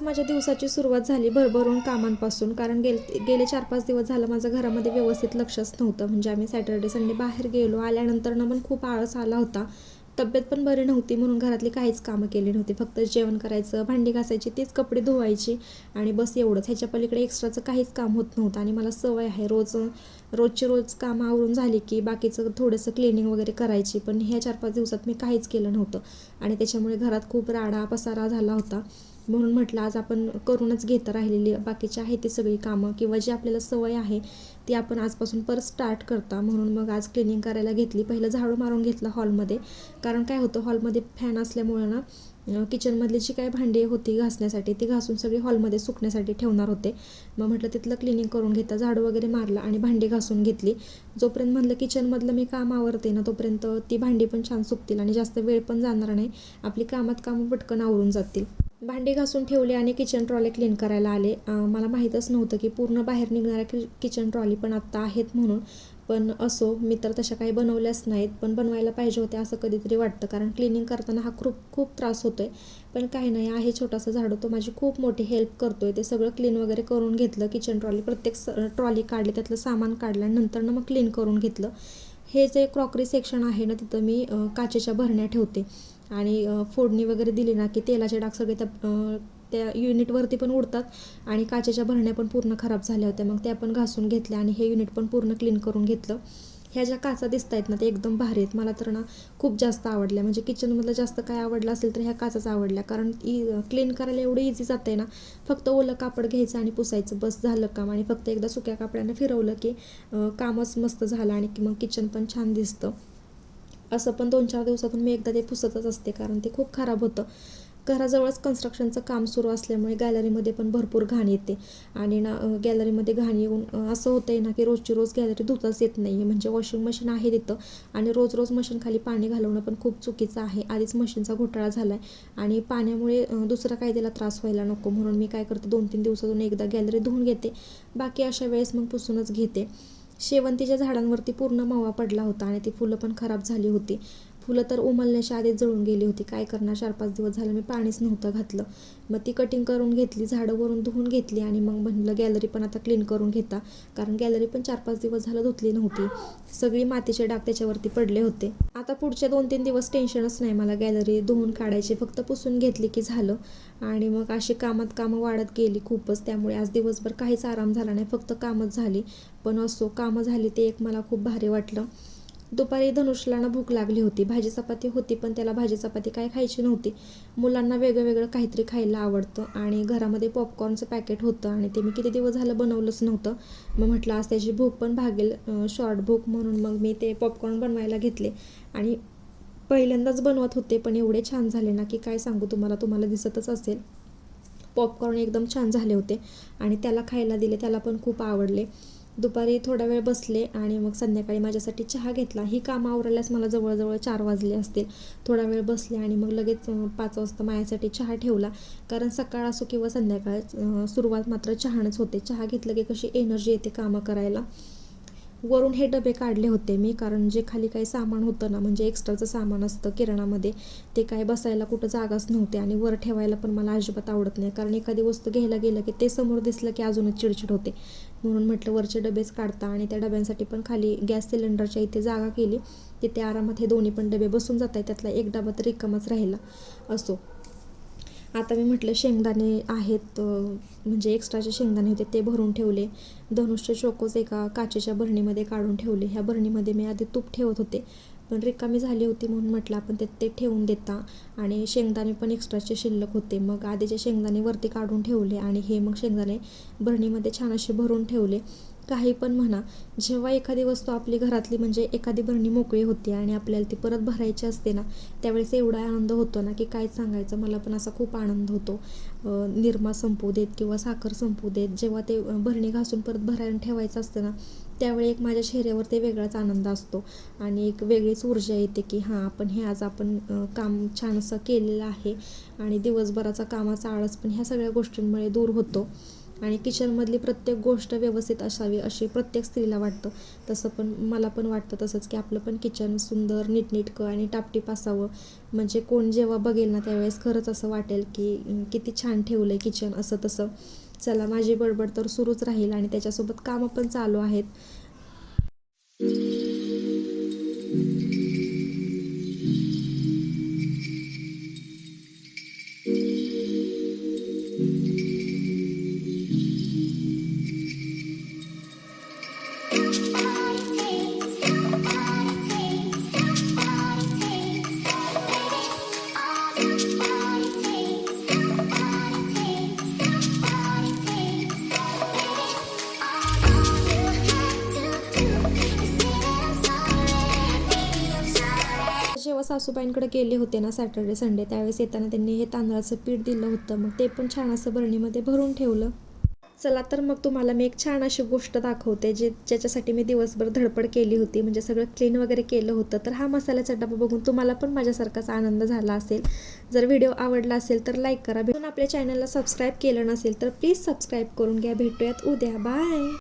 आज माझ्या दिवसाची सुरुवात झाली भरभरून कामांपासून. कारण गेले गेले चार पाच दिवस झालं माझं घरामध्ये व्यवस्थित लक्षच नव्हतं. म्हणजे आम्ही सॅटर्डे संडे बाहेर गेलो. आल्यानंतर पण खूप आळस आला होता. तब्येत पण बरी नव्हती म्हणून घरातली काहीच कामं केली नव्हती. फक्त जेवण करायचं भांडी घासायची तीच कपडे धुवायची आणि बस एवढंच. ह्याच्या पलीकडे एक्स्ट्राचं काहीच काम होत नव्हतं आणि मला सवय आहे. रोज रोजची रोज कामं आवरून झाली की बाकीचं थोडंसं क्लिनिंग वगैरे करायची. पण ह्या चार पाच दिवसात मी काहीच केलं नव्हतं आणि त्याच्यामुळे घरात खूप राडा पसारा झाला होता. म्हणून म्हटलं आज आपण करूनच घेत राहिलेली बाकीची आहे ती सगळी कामं किंवा जी आपल्याला सवय आहे ती आपण आजपासून परत स्टार्ट करता. म्हणून मग आज क्लिनिंग करायला घेतली. पहिलं झाडू मारून घेतलं हॉलमध्ये कारण काय होतं हॉलमध्ये फॅन असल्यामुळं ना किचनमधली जी काय भांडी होती घासण्यासाठी ती घासून सगळी हॉलमध्ये सुकण्यासाठी ठेवणार होते. मग म्हटलं तिथलं क्लिनिंग करून घेता. झाडू वगैरे मारलं आणि भांडी घासून घेतली. जोपर्यंत म्हटलं किचनमधलं मी काम आवरते ना तोपर्यंत ती भांडी पण छान सुकतील आणि जास्त वेळ पण जाणार नाही. आपली कामात कामं पटकन आवरून जातील. भांडी घासून ठेवले आणि किचन ट्रॉली क्लीन करायला आले. मला माहीतच नव्हतं की पूर्ण बाहेर निघणाऱ्या कि किचन ट्रॉली पण आत्ता आहेत म्हणून. पण असो मी तर तशा काही बनवल्याच नाहीत. पण बनवायला पाहिजे होते असं कधीतरी वाटतं. कारण क्लिनिंग करताना हा खूप खूप त्रास होतो आहे पण काही नाही आहे छोटासा झाडू. तो माझी खूप मोठी हेल्प करतो आहे ते सगळं क्लीन वगैरे करून घेतलं. किचन ट्रॉली प्रत्येक स ट्रॉली काढली. त्यातलं सामान काढलं ना मग क्लीन करून घेतलं. हे जे क्रॉकरी सेक्शन आहे ना तिथं मी काचेच्या भरण्या ठेवते. आणि फोडणी वगैरे दिली ना की तेलाचे डाग सगळे त्या त्या युनिटवरती पण उडतात आणि काचेच्या भरण्या पण पूर्ण खराब झाल्या होत्या. मग त्या पण घासून घेतल्या आणि हे युनिट पण पूर्ण क्लीन करून घेतलं. ह्या ज्या काचा दिसत आहेत ना ते एकदम भारी आहेत. मला तर ना खूप जास्त आवडल्या. म्हणजे किचनमधलं जास्त काय आवडलं असेल तर ह्या काचाच आवडल्या. कारण ई क्लीन करायला एवढं इझी जातं आहे ना फक्त ओलं कापड घ्यायचं आणि पुसायचं. बस झालं काम. आणि फक्त एकदा सुक्या कापडाने फिरवलं की कामच मस्त झालं आणि की मग किचन पण छान दिसतं. असं पण दोन चार दिवसातून मी एकदा ते पुसतच असते कारण ते खूप खराब होतं. घराजवळच कन्स्ट्रक्शनचं काम सुरू असल्यामुळे गॅलरीमध्ये पण भरपूर घाण येते. आणि ना गॅलरीमध्ये घाण येऊन असं होतं आहे ना की रोजची रोज गॅलरी धुताच येत नाही आहे म्हणजे वॉशिंग मशीन आहे तिथं. आणि रोज रोज मशीनखाली पाणी घालवणं पण खूप चुकीचं आहे. आधीच मशीनचा घोटाळा झाला आहे आणि पाण्यामुळे दुसरा काय त्याला त्रास व्हायला नको. म्हणून मी काय करते दोन तीन दिवसातून एकदा गॅलरी धुवून घेते. बाकी अशा वेळेस मग पुसूनच घेते. शेवंतीच्या झाडांवरती पूर्ण मावा पडला होता आणि ती फुलं पण खराब झाली होती. फुलं तर उमलण्याच्या आधीच जळून गेली होती. काय करणार? चार पाच दिवस झालं मी पाणीच नव्हतं घातलं. मग ती कटिंग करून घेतली झाडं वरून धुवून घेतली आणि मग म्हणलं गॅलरी पण आता क्लीन करून घेता. कारण गॅलरी पण चार पाच दिवस झालं धुतली नव्हती. सगळी मातीचे डाग त्याच्यावरती पडले होते. आता पुढचे दोन तीन दिवस टेन्शनच नाही मला गॅलरी धुवून काढायची. फक्त पुसून घेतली की झालं. आणि मग अशी कामात कामं वाढत गेली खूपच. त्यामुळे आज दिवसभर काहीच आराम झाला नाही. फक्त कामच झाली. पण असो कामं झाली ते एक मला खूप भारी वाटलं. दुपारी धनुषलाना भूक लागली होती भाजी चपाती होती पण त्याला भाजी चपाती काय खायची नव्हती. मुलांना वेगळं वेगळं काहीतरी खायला आवडतं आणि घरामध्ये पॉपकॉर्नचं पॅकेट होतं आणि ते मी किती दिवस झालं बनवलंच नव्हतं. मग म्हटलं आज त्याची भूक पण भागेल शॉर्ट भूक म्हणून. मग मी ते पॉपकॉर्न बनवायला घेतले आणि पहिल्यांदाच बनवत होते पण एवढे छान झाले ना की काय सांगू तुम्हाला तुम्हाला दिसतच असेल. पॉपकॉर्न एकदम छान झाले होते आणि त्याला खायला दिले त्याला पण खूप आवडले. दुपारी थोडा वेळ बसले आणि मग संध्याकाळी माझ्यासाठी चहा घेतला. ही कामं आवरायलाच मला जवळजवळ चार वाजले असतील. थोडा वेळ बसले आणि मग लगेच पाच वाजता माझ्यासाठी चहा ठेवला. कारण सकाळ असो किंवा संध्याकाळ सुरुवात मात्र चहानंच होते. चहा घेतलं की कशी एनर्जी येते कामं करायला. वरून हे डबे काढले होते मी कारण जे खाली काही सामान होतं ना म्हणजे एक्स्ट्राचं सामान असतं किराणामध्ये ते काय बसायला कुठं जागाच नव्हते आणि वर ठेवायला पण मला अजिबात आवडत नाही. कारण एखादी वस्तू घ्यायला गेलं की ते समोर दिसलं की अजूनच चिडचिड होते. म्हणून म्हटलं वरचे डबेच काढता आणि त्या डब्यांसाठी पण खाली गॅस सिलेंडरच्या इथे जागा केली. तिथे आरामात हे दोन्ही पण डबे बसून जात आहेत त्यातला एक डबा तर रिकामाच राहिला असो. आता मी म्हटलं शेंगदाणे आहेत म्हणजे एक्स्ट्राचे शेंगदाणे होते ते भरून ठेवले. धनुषचे चोकोज एका काचेच्या भरणीमध्ये काढून ठेवले. ह्या भरणीमध्ये मी आधी तूप ठेवत होते. पण रिकामी झाली होती म्हणून म्हटलं आपण ते ते ठेवून देता. आणि शेंगदाणे पण एक्स्ट्राचे शिल्लक होते. मग आधीचे शेंगदाणे वरती काढून ठेवले आणि हे मग शेंगदाणे भरणीमध्ये छान असे भरून ठेवले. काही पण म्हणा जेव्हा एखादी वस्तू आपली घरातली म्हणजे एखादी भरणी मोकळी होती आणि आपल्याला ती परत भरायची असते ना त्यावेळेस एवढा आनंद होतो ना की काय सांगायचं? मला पण असा खूप आनंद होतो. निरमा संपू देत किंवा साखर संपू देत जेव्हा ते भरणी घासून परत भरायला ठेवायचं असतं ना त्यावेळी एक माझ्या चेहऱ्यावर ते वेगळाच आनंद असतो. आणि एक वेगळीच ऊर्जा येते की हां आपण हे आज आपण काम छान असं केलेलं आहे आणि दिवसभराचा कामाचा आळस पण ह्या सगळ्या गोष्टींमुळे दूर होतो. आणि किचनमधली प्रत्येक गोष्ट व्यवस्थित असावी अशी प्रत्येक स्त्रीला वाटतं. तसं पण मला पण वाटतं तसंच की आपलं पण किचन सुंदर नीटनीटकं आणि टापटीप असावं. म्हणजे कोण जेव्हा बघेल ना त्यावेळेस खरंच असं वाटेल की किती छान ठेवलं आहे किचन असं तसं. चला माझी बडबड तर सुरूच राहील आणि त्याच्यासोबत कामं पण चालू आहेत. सासूबाईंकडे गेले होते ना सॅटर्डे संडे त्यावेळेस येताना त्यांनी हे तांदळाचं पीठ दिलं होतं. मग ते पण छान असं बरणीमध्ये भरून ठेवलं. चला तर मग तुम्हाला मी एक छान अशी गोष्ट दाखवते जे ज्याच्यासाठी मी दिवसभर धडपड केली होती म्हणजे सगळं क्लीन वगैरे केलं होतं. तर हा मसाल्याचा डबा बघून तुम्हाला पण माझ्यासारखाच आनंद झाला असेल. जर व्हिडिओ आवडला असेल तर लाईक करा. भेटून आपल्या चॅनलला सबस्क्राईब केलं नसेल तर प्लीज सबस्क्राईब करून घ्या. भेटूयात उद्या. बाय